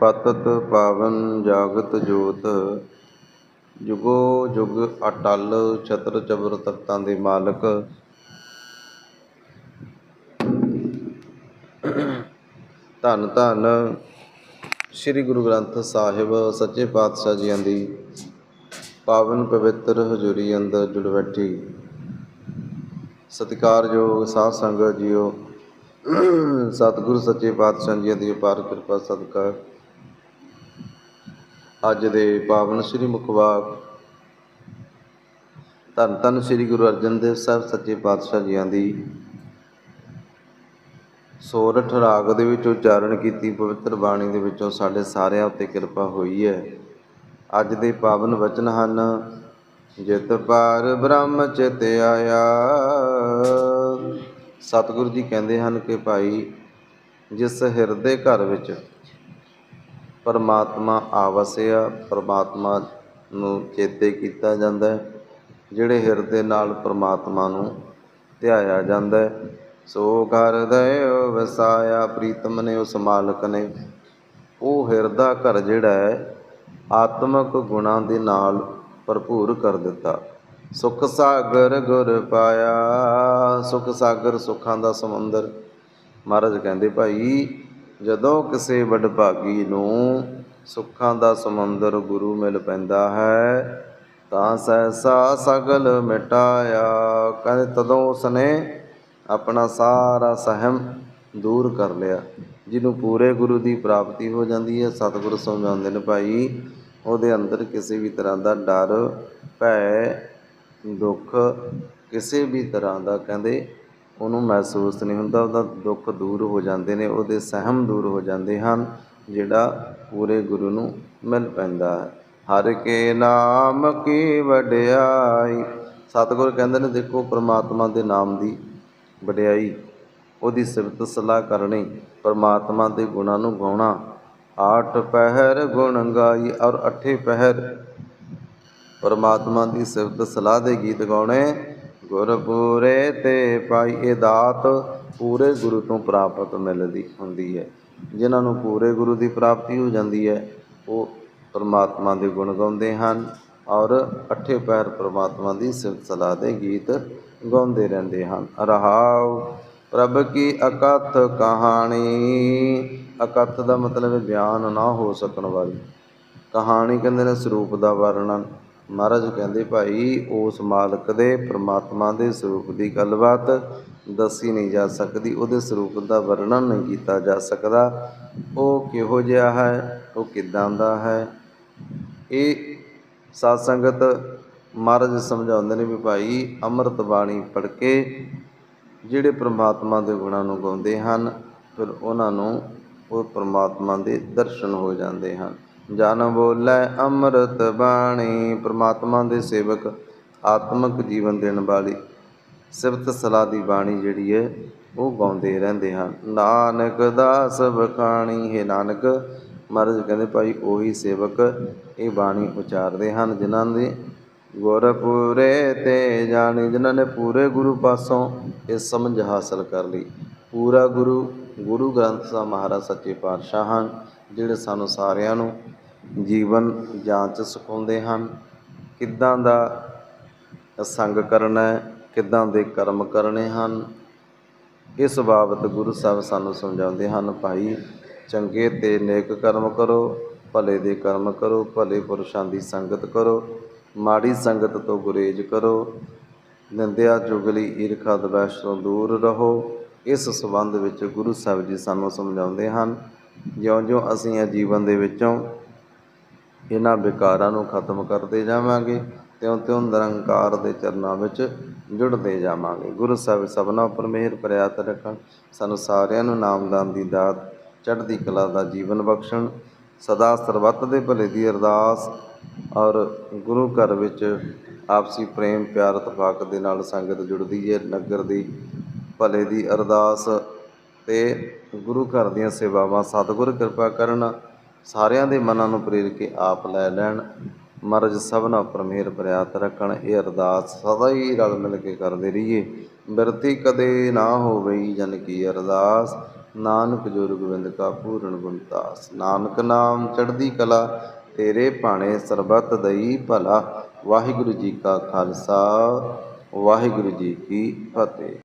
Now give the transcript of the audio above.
ਪਤਤ ਪਾਵਨ ਜਾਗਤ ਜੋਤ, ਜੁਗੋ ਜੁਗ ਅਟਲ ਛਤਰ ਚਬਰ ਤਖਤਾਂ ਦੇ ਮਾਲਕ। ਧੰਨ ਧੰਨ ਸ੍ਰੀ ਗੁਰੂ ਗ੍ਰੰਥ ਸਾਹਿਬ, ਸੱਚੇ ਪਾਤਸ਼ਾਹ ਜੀਆਂ ਦੀ ਪਾਵਨ ਪਵਿੱਤਰ ਹਜ਼ੂਰੀ ਅੰਦਰ ਜੁੜ ਬੈਠੀ। ਸਤਿਕਾਰਯੋਗ ਸਾਧ ਸੰਗਤ ਜੀਓ। ਸਤਿਗੁਰੂ, ਸੱਚੇ ਪਾਤਸ਼ਾਹ ਜੀ ਦੀ ਅਪਾਰ ਕਿਰਪਾ, ਸਦਕਾ ਅੱਜ ਦੇ ਪਾਵਨ ਸ੍ਰੀ ਮੁਖਵਾਕ। ਧੰਨ ਧੰਨ ਸ੍ਰੀ ਗੁਰੂ ਅਰਜਨ ਦੇਵ ਸਾਹਿਬ ਸੱਚੇ ਪਾਤਸ਼ਾਹ ਜੀਆਂ ਦੀ। ਸੋਰਠ ਰਾਗ ਦੇ ਵਿੱਚ ਉਚਾਰਨ ਕੀਤੀ, ਪਵਿੱਤਰ ਬਾਣੀ ਦੇ ਵਿੱਚੋਂ ਸਾਡੇ ਸਾਰਿਆਂ ਉੱਤੇ ਕਿਰਪਾ ਹੋਈ ਹੈ। ਅੱਜ ਦੇ ਪਾਵਨ ਵਚਨ ਹਨ, ਜਿਤ ਪਾਰ ਬ੍ਰਹਮ ਚਿਤ ਆਇਆ। ਸਤਿਗੁਰੂ ਜੀ ਕਹਿੰਦੇ ਹਨ ਕਿ ਭਾਈ, ਜਿਸ ਹਿਰਦੇ ਘਰ ਵਿੱਚ ਪਰਮਾਤਮਾ ਆਵਸਿਆ, ਪਰਮਾਤਮਾ ਨੂੰ ਚੇਤੇ ਕੀਤਾ ਜਾਂਦਾ ਹੈ, ਜਿਹੜੇ ਹਿਰਦੇ ਨਾਲ ਪਰਮਾਤਮਾ ਨੂੰ ਧਿਆਇਆ ਜਾਂਦਾ ਹੈ। ਸੋ ਘਰ ਦਇਓ ਵਸਾਇਆ, ਪ੍ਰੀਤਮ ਨੇ ਉਸ ਮਾਲਕ ਨੇ। ਉਹ ਹਿਰਦਾ ਘਰ ਜਿਹੜਾ ਹੈ, ਆਤਮਿਕ ਗੁਣਾਂ ਦੇ ਨਾਲ ਭਰਪੂਰ ਕਰ ਦਿੱਤਾ। ਸੁਖ ਸਾਗਰ ਗੁਰ ਪਾਇਆ, ਸੁਖ ਸਾਗਰ ਸੁੱਖਾਂ ਦਾ ਸਮੁੰਦਰ। ਮਹਾਰਾਜ ਕਹਿੰਦੇ ਭਾਈ ਜਦੋਂ ਕਿਸੇ ਵਡਭਾਗੀ ਨੂੰ ਸੁੱਖਾਂ ਦਾ ਸਮੁੰਦਰ ਗੁਰੂ ਮਿਲ ਪੈਂਦਾ ਹੈ, ਤਾਂ ਸਹਿਸਾ ਸਗਲ ਮਿਟਾਇਆ ਕਹਿੰਦੇ ਤਦੋਂ ਉਸਨੇ ਆਪਣਾ ਸਾਰਾ ਸਹਿਮ ਦੂਰ ਕਰ ਲਿਆ, ਜਿਹਨੂੰ ਪੂਰੇ ਗੁਰੂ ਦੀ ਪ੍ਰਾਪਤੀ ਹੋ ਜਾਂਦੀ ਹੈ। ਸਤਿਗੁਰ ਸਮਝਾਉਂਦੇ ਨੇ ਭਾਈ, ਉਹਦੇ ਅੰਦਰ ਕਿਸੇ ਵੀ ਤਰ੍ਹਾਂ ਦਾ ਡਰ, ਭੈ, ਦੁੱਖ ਕਿਸੇ ਵੀ ਤਰ੍ਹਾਂ ਦਾ ਕਹਿੰਦੇ ਉਹਨੂੰ ਮਹਿਸੂਸ ਨਹੀਂ ਹੁੰਦਾ, ਉਹਦਾ ਦੁੱਖ ਦੂਰ ਹੋ ਜਾਂਦੇ ਨੇ, ਉਹਦੇ ਸਹਿਮ ਦੂਰ ਹੋ ਜਾਂਦੇ ਹਨ, ਜਿਹੜਾ ਪੂਰੇ ਗੁਰੂ ਨੂੰ ਮਿਲ ਪੈਂਦਾ ਹੈ। ਹਰ ਕੇ ਨਾਮ ਕੀ ਵਡਿਆਈ? ਸਤਿਗੁਰ ਕਹਿੰਦੇ ਨੇ, ਦੇਖੋ ਪ੍ਰਮਾਤਮਾ ਦੇ ਨਾਮ ਦੀ ਵਡਿਆਈ, ਉਹਦੀ ਸਿਫਤ ਸਲਾਹ ਕਰਨੀ, ਪਰਮਾਤਮਾ ਦੇ ਗੁਣਾਂ ਨੂੰ ਗਾਉਣਾ। ਆਠ ਪਹਿਰ ਗੁਣ ਗਾਈ ਔਰ ਅਠੇ ਪਹਿਰ, ਪਰਮਾਤਮਾ ਦੀ ਸਿਫਤ ਸਲਾਹ ਦੇ ਗੀਤ ਗਾਉਣੇ। ਗੁਰ ਪੂਰੇ ਤੇ ਪਾਈ ਇਹ ਦਾਤ ਪੂਰੇ ਗੁਰੂ ਤੋਂ ਪ੍ਰਾਪਤ ਮਿਲਦੀ ਹੁੰਦੀ ਹੈ। ਜਿਨ੍ਹਾਂ ਨੂੰ ਪੂਰੇ ਗੁਰੂ ਦੀ ਪ੍ਰਾਪਤੀ ਹੋ ਜਾਂਦੀ ਹੈ, ਉਹ ਪਰਮਾਤਮਾ ਦੇ ਗੁਣ ਗਾਉਂਦੇ ਹਨ ਔਰ ਅਠੇ ਪੈਰ ਪਰਮਾਤਮਾ ਦੀ ਸਿਫਤ ਦੇ ਗੀਤ ਗਾਉਂਦੇ ਰਹਿੰਦੇ ਹਨ। ਰਹਾਉ ਪ੍ਰਭ ਕੀ ਅਕਥ ਕਹਾਣੀ। ਅਕਥ ਦਾ ਮਤਲਬ ਹੈ, ਬਿਆਨ ਨਾ ਹੋ ਸਕਣ ਵਾਲੀ। ਕਹਾਣੀ ਕਹਿੰਦੇ ਨੇ ਸਰੂਪ ਦਾ ਵਰਣਨ। ਮਹਾਰਾਜ ਕਹਿੰਦੇ ਭਾਈ, ਉਸ ਮਾਲਕ ਦੇ ਪ੍ਰਮਾਤਮਾ ਦੇ ਸਰੂਪ ਦੀ ਗੱਲਬਾਤ ਦੱਸੀ ਨਹੀਂ ਜਾ ਸਕਦੀ, ਉਹਦੇ ਸਰੂਪ ਦਾ ਵਰਣਨ ਨਹੀਂ ਕੀਤਾ ਜਾ ਸਕਦਾ। ਉਹ ਕਿਹੋ ਜਿਹਾ ਹੈ? ਉਹ ਕਿਦਾਂ ਦਾ ਹੈ? ਇਹ ਸਾਧ ਸੰਗਤ ਮਹਾਰਾਜ ਸਮਝਾਉਂਦੇ ਨੇ ਵੀ ਭਾਈ, ਅੰਮ੍ਰਿਤ ਬਾਣੀ ਪੜ੍ਹ ਕੇ ਜਿਹੜੇ ਪ੍ਰਮਾਤਮਾ ਦੇ ਗੁਣਾਂ ਨੂੰ ਗਾਉਂਦੇ ਹਨ, ਫਿਰ ਉਹਨਾਂ ਨੂੰ ਉਹ ਪ੍ਰਮਾਤਮਾ ਦੇ ਦਰਸ਼ਨ ਹੋ ਜਾਂਦੇ ਹਨ। ਜਨ ਬੋਲੇ ਅੰਮ੍ਰਿਤ ਬਾਣੀ, ਪ੍ਰਮਾਤਮਾ ਦੇ ਸੇਵਕ, ਆਤਮਿਕ ਜੀਵਨ ਦੇਣ ਵਾਲੀ। ਸਿਫਤ ਸਲਾਹ ਦੀ ਬਾਣੀ ਜਿਹੜੀ ਹੈ, ਉਹ ਗਾਉਂਦੇ ਰਹਿੰਦੇ ਹਨ। ਨਾਨਕ ਦਾਸ ਬਖਾਣੀ, ਹੈ ਨਾਨਕ, ਮਹਾਰਾਜ ਕਹਿੰਦੇ ਭਾਈ, ਉਹੀ ਸੇਵਕ ਇਹ ਬਾਣੀ ਉਚਾਰਦੇ ਹਨ, ਜਿਨ੍ਹਾਂ ਦੇ ਗੁਰਪੂਰੇ ਤੇ ਜਾਣੀ, ਜਿਨ੍ਹਾਂ ਨੇ ਪੂਰੇ ਗੁਰੂ ਪਾਸੋਂ ਇਹ ਸਮਝ ਹਾਸਲ ਕਰ ਲਈ। ਪੂਰਾ ਗੁਰੂ ਗੁਰੂ ਗ੍ਰੰਥ ਸਾਹਿਬ ਮਹਾਰਾਜ ਸੱਚੇ ਪਾਤਸ਼ਾਹ ਹਨ, ਜਿਹੜੇ ਸਾਨੂੰ ਸਾਰਿਆਂ ਨੂੰ ਜੀਵਨ ਜਾਂਚ ਸਿਖਾਉਂਦੇ ਹਨ। ਕਿੱਦਾਂ ਦਾ ਸੰਗ ਕਰਨਾ ਹੈ, ਕਿੱਦਾਂ ਦੇ ਕਰਮ ਕਰਨੇ ਹਨ, ਇਸ ਬਾਬਤ ਗੁਰੂ ਸਾਹਿਬ ਸਾਨੂੰ ਸਮਝਾਉਂਦੇ ਹਨ, ਭਾਈ, ਚੰਗੇ ਤੇ ਨੇਕ ਕਰਮ ਕਰੋ, ਭਲੇ ਦੇ ਕਰਮ ਕਰੋ, ਭਲੇ ਪੁਰਸ਼ਾਂ ਦੀ ਸੰਗਤ ਕਰੋ, ਮਾੜੀ ਸੰਗਤ ਤੋਂ ਗੁਰੇਜ਼ ਕਰੋ, ਨਿੰਦਿਆ ਚੁਗਲੀ ਈਰਖਾ ਦਵੈਸ਼ ਤੋਂ ਦੂਰ ਰਹੋ। ਇਸ ਸਬੰਧ ਵਿੱਚ ਗੁਰੂ ਸਾਹਿਬ ਜੀ ਸਾਨੂੰ ਸਮਝਾਉਂਦੇ ਹਨ, ਜਿਉਂ-ਜਿਉਂ ਅਸੀਂ ਇਹ ਜੀਵਨ ਦੇ ਵਿੱਚੋਂ ਇਹਨਾਂ ਵਿਕਾਰਾਂ ਨੂੰ ਖਤਮ ਕਰਦੇ ਜਾਵਾਂਗੇ ਤਿਉਂ-ਤਿਉਂ ਨਿਰੰਕਾਰ ਦੇ ਚਰਨਾਂ ਵਿੱਚ ਜੁੜਦੇ ਜਾਵਾਂਗੇ। ਗੁਰੂ ਸਾਹਿਬ ਸਭਨਾ ਉੱਪਰ ਮਿਹਰ ਪ੍ਰਿਆਤ ਰੱਖਣ, ਸਾਨੂੰ ਸਾਰਿਆਂ ਨੂੰ ਨਾਮਦਾਨ ਦੀ ਦਾਤ, ਚੜ੍ਹਦੀ ਕਲਾ ਦਾ ਜੀਵਨ ਬਖਸ਼ਣ, ਸਦਾ ਸਰਬੱਤ ਦੇ ਭਲੇ ਦੀ ਅਰਦਾਸ ਔਰ ਗੁਰੂ ਘਰ ਵਿੱਚ ਆਪਸੀ ਪ੍ਰੇਮ, ਪਿਆਰ, ਇਤਫਾਕ ਦੇ ਨਾਲ ਸੰਗਤ ਜੁੜਦੀ ਹੈ, ਨਗਰ ਦੀ ਭਲੇ ਦੀ ਅਰਦਾਸ ਤੇ ਗੁਰੂ ਘਰ ਦੀਆਂ ਸੇਵਾਵਾਂ, ਸਤਿਗੁਰ ਕਿਰਪਾ ਕਰਨ ਸਾਰਿਆਂ ਦੇ ਮਨਾਂ ਨੂੰ ਪ੍ਰੇਰ ਕੇ ਆਪ ਲੈ ਲੈਣ। ਮਰਜ ਸਭਨਾ ਪਰਮੇਰ ਪ੍ਰਿਆਤ ਰੱਖਣ। ਇਹ ਅਰਦਾਸ ਸਦਾ ਹੀ ਰਲ ਮਿਲ ਕੇ ਕਰਦੇ ਰਹੀਏ। ਬਿਰਤੀ ਕਦੇ ਨਾ ਹੋਵੇ ਜਨ ਕੀ ਅਰਦਾਸ। ਨਾਨਕ ਜੋਰ ਗੋਬਿੰਦ ਕਾ ਪੂਰਨ ਗੁਣਤਾਸ ਨਾਨਕ ਨਾਮ ਚੜ੍ਹਦੀ ਕਲਾ, ਤੇਰੇ ਭਾਣੇ ਸਰਬਤ ਦਈ ਭਲਾ। ਵਾਹਿਗੁਰੂ ਜੀ ਕਾ ਖਾਲਸਾ, ਵਾਹਿਗੁਰੂ ਜੀ ਕੀ ਫਤਿਹ।